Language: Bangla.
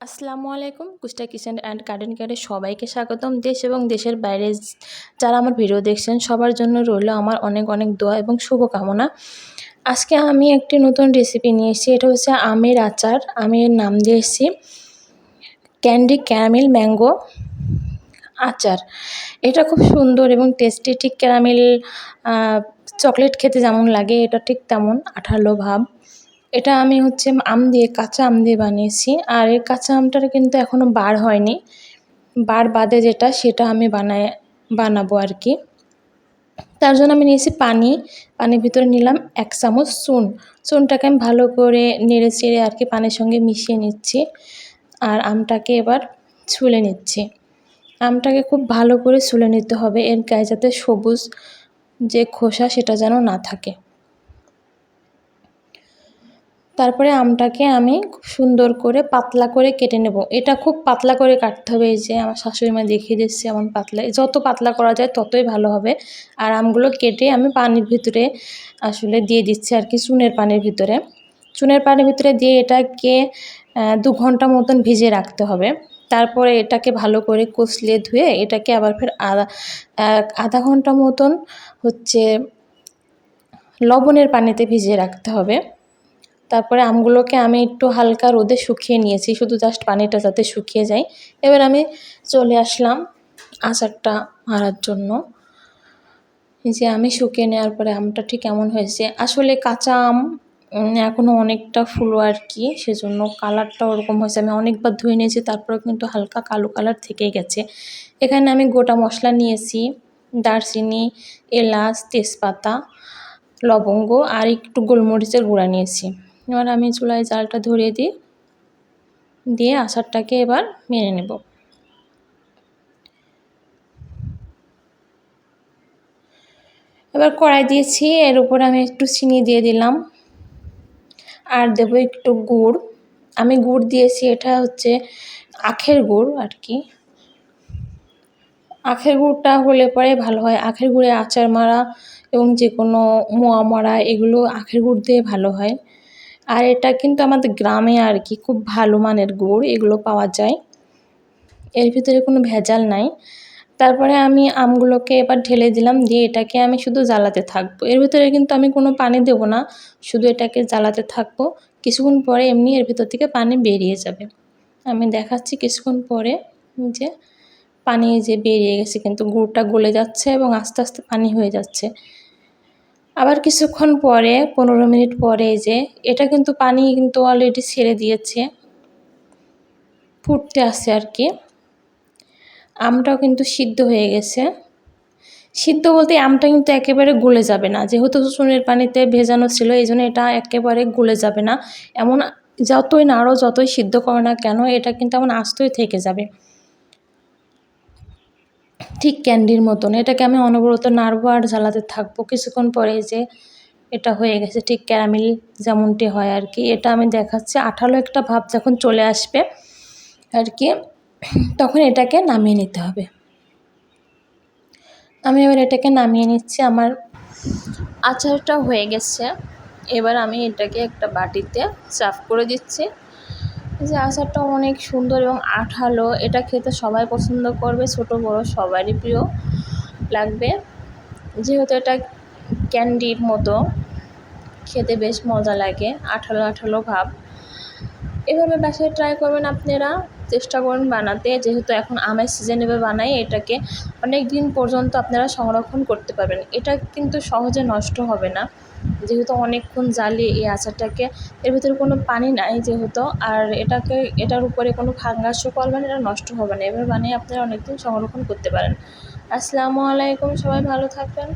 আসসালামু আলাইকুম। কুষ্টা কিচেন অ্যান্ড গার্ডেন কেয়ারে সবাইকে স্বাগতম। দেশ এবং দেশের বাইরে যারা আমার ভিডিও দেখছেন, সবার জন্য রইল আমার অনেক অনেক দোয়া এবং শুভকামনা। আজকে আমি একটি নতুন রেসিপি নিয়ে এসেছি। এটা হচ্ছে আমের আচার। আমি এর নাম দিয়ে এসেছি ক্যান্ডি ক্যারামেল ম্যাঙ্গো আচার। এটা খুব সুন্দর এবং টেস্টি ঠিক ক্যারামেল চকলেট খেতে যেমন লাগে, এটা ঠিক তেমন আঠালো ভাব। এটা আমি হচ্ছে আম দিয়ে, কাঁচা আম দিয়ে বানিয়েছি। আর এই কাঁচা আমটার কিন্তু এখনও বার হয়নি। বার বাদে যেটা, সেটা আমি বানায়, বানাবো আর কি। তার জন্য আমি নিয়েছি পানি। পানির ভিতরে নিলাম এক চামচ চুন। চুনটাকে আমি ভালো করে নেড়ে চেড়ে আর কি পানির সঙ্গে মিশিয়ে নিচ্ছি। আর আমটাকে এবার ছুলে নিচ্ছি। আমটাকে খুব ভালো করে ছুলে নিতে হবে। এর গায়ে যাতে সবুজ যে খোসা, সেটা যেন না থাকে। তারপরে আমটাকে আমি খুব সুন্দর করে পাতলা করে কেটে নেব। এটা খুব পাতলা করে কাটতে হবে, এই যে আমার শাশুড়ি মা দেখিয়ে দিচ্ছে এমন পাতলা। যত পাতলা করা যায় ততই ভালো হবে। আর আমগুলো কেটে আমি পানির ভিতরে আসলে দিয়ে দিচ্ছি আর কি চুনের পানির ভিতরে। চুনের পানির ভিতরে দিয়ে এটাকে দু ঘণ্টা মতন ভিজিয়ে রাখতে হবে। তারপরে এটাকে ভালো করে কষলে ধুয়ে এটাকে আবার ফের আধা আধা ঘণ্টা মতন হচ্ছে লবণের পানিতে ভিজিয়ে রাখতে হবে। তারপরে আমগুলোকে আমি একটু হালকা রোদে শুকিয়ে নিয়েছি, শুধু জাস্ট পানিটা যাতে শুকিয়ে যায়। এবার আমি চলে আসলাম আচারটা মারার জন্য। যে আমি শুকিয়ে নেওয়ার পরে আমটা ঠিক কেমন হয়েছে? আসলে কাঁচা আম এখনও অনেকটা ফুলো আর কি, সেজন্য কালারটা ওরকম হয়েছে। আমি অনেকবার ধুয়ে নিয়েছি তারপরে কিন্তু হালকা কালো কালার থেকেই গেছে। এখানে আমি গোটা মশলা নিয়েছি, দারচিনি, এলাচ, তেজপাতা, লবঙ্গ আর একটু গোলমরিচের গুঁড়া নিয়েছি। এবার আমি চুলায় জালটা ধরিয়ে দিই। দিয়ে আচারটাকে এবার মেনে নেব। এবার কড়াই দিয়েছি, এর উপরে আমি একটু চিনি দিয়ে দিলাম। আর দেবো একটু গুড়। আমি গুড় দিয়েছি, এটা হচ্ছে আখের গুড় আর কি। আখের গুড়টা হলে পরে ভালো হয়। আখের গুড়ে আচার মারা এবং যে কোনো মোয়া মারা, এগুলো আখের গুড় দিয়ে ভালো হয়। আর এটা কিন্তু আমাদের গ্রামে আর কি খুব ভালো মানের গুড়, এগুলো পাওয়া যায়। এর ভিতরে কোনো ভেজাল নাই। তারপরে আমি আমগুলোকে এবার ঢেলে দিলাম, দিয়ে এটাকে আমি শুধু জ্বালাতে থাকব। এর ভিতরে কিন্তু আমি কোনো পানি দেবো না, শুধু এটাকে জ্বালাতে থাকব। কিছুক্ষণ পরে এমনি এর ভিতর থেকে পানি বেরিয়ে যাবে। আমি দেখাচ্ছি কিছুক্ষণ পরে যে পানি যে বেরিয়ে গেছে, কিন্তু গুড়টা গলে যাচ্ছে এবং আস্তে আস্তে পানি হয়ে যাচ্ছে। আবার কিছুক্ষণ পরে, পনেরো মিনিট পরে যে, এটা কিন্তু পানি কিন্তু অলরেডি ছেড়ে দিয়েছে। ফুটতে আসে আর কি। আমটাও কিন্তু সিদ্ধ হয়ে গেছে। সিদ্ধ বলতে আমটা কিন্তু একেবারে গলে যাবে না। যেহেতু চুনের পানিতে ভেজানো ছিল, এই জন্য এটা একেবারে গলে যাবে না। এমন যতই নাড়ো, যতই সিদ্ধ করো না কেন, এটা কিন্তু এমন আস্তই থেকে যাবে। ঠিক ক্যান্ডির মতন। এটাকে আমি অনবরত নাড়বো আর জ্বালাতে থাকব। কিছুক্ষণ পরে যে এটা হয়ে গেছে ঠিক ক্যারামেল যেমনটি হয় আর কি। এটা আমি দেখাচ্ছি। আঠালো একটা ভাব যখন চলে আসবে আর কি, তখন এটাকে নামিয়ে নিতে হবে। আমি এবার এটাকে নামিয়ে নিচ্ছি। আমার আচারটা হয়ে গেছে। এবার আমি এটাকে একটা বাটিতে সার্ভ করে দিচ্ছি। যে আচারটা অনেক সুন্দর এবং আঠালো, এটা খেতে সবাই পছন্দ করবে, ছোট, বড় সবারই প্রিয় লাগবে। যেহেতু এটা ক্যান্ডির মতো, খেতে বেশ মজা লাগে, আঠালো আঠালো ভাব। এভাবে বাসায় ট্রাই করবেন আপনারা। চেষ্টা করুন বানাতে, যেহেতু এখন আমের সিজন এভাবে বানাই, এটাকে অনেক দিন পর্যন্ত আপনারা সংরক্ষণ করতে পারবেন। এটা কিন্তু সহজে নষ্ট হবে না। যেহেতু অনেকক্ষণ জ্বালিয়ে এই আচারটাকে, এর ভিতরে কোনো পানি নাই যেহেতু, আর এটাকে, এটার উপরে কোনো ফাঙ্গাসও করবেন এটা নষ্ট হবে না। এবার বানিয়ে আপনারা অনেকদিন সংরক্ষণ করতে পারেন। আসসালামু আলাইকুম, সবাই ভালো থাকবেন।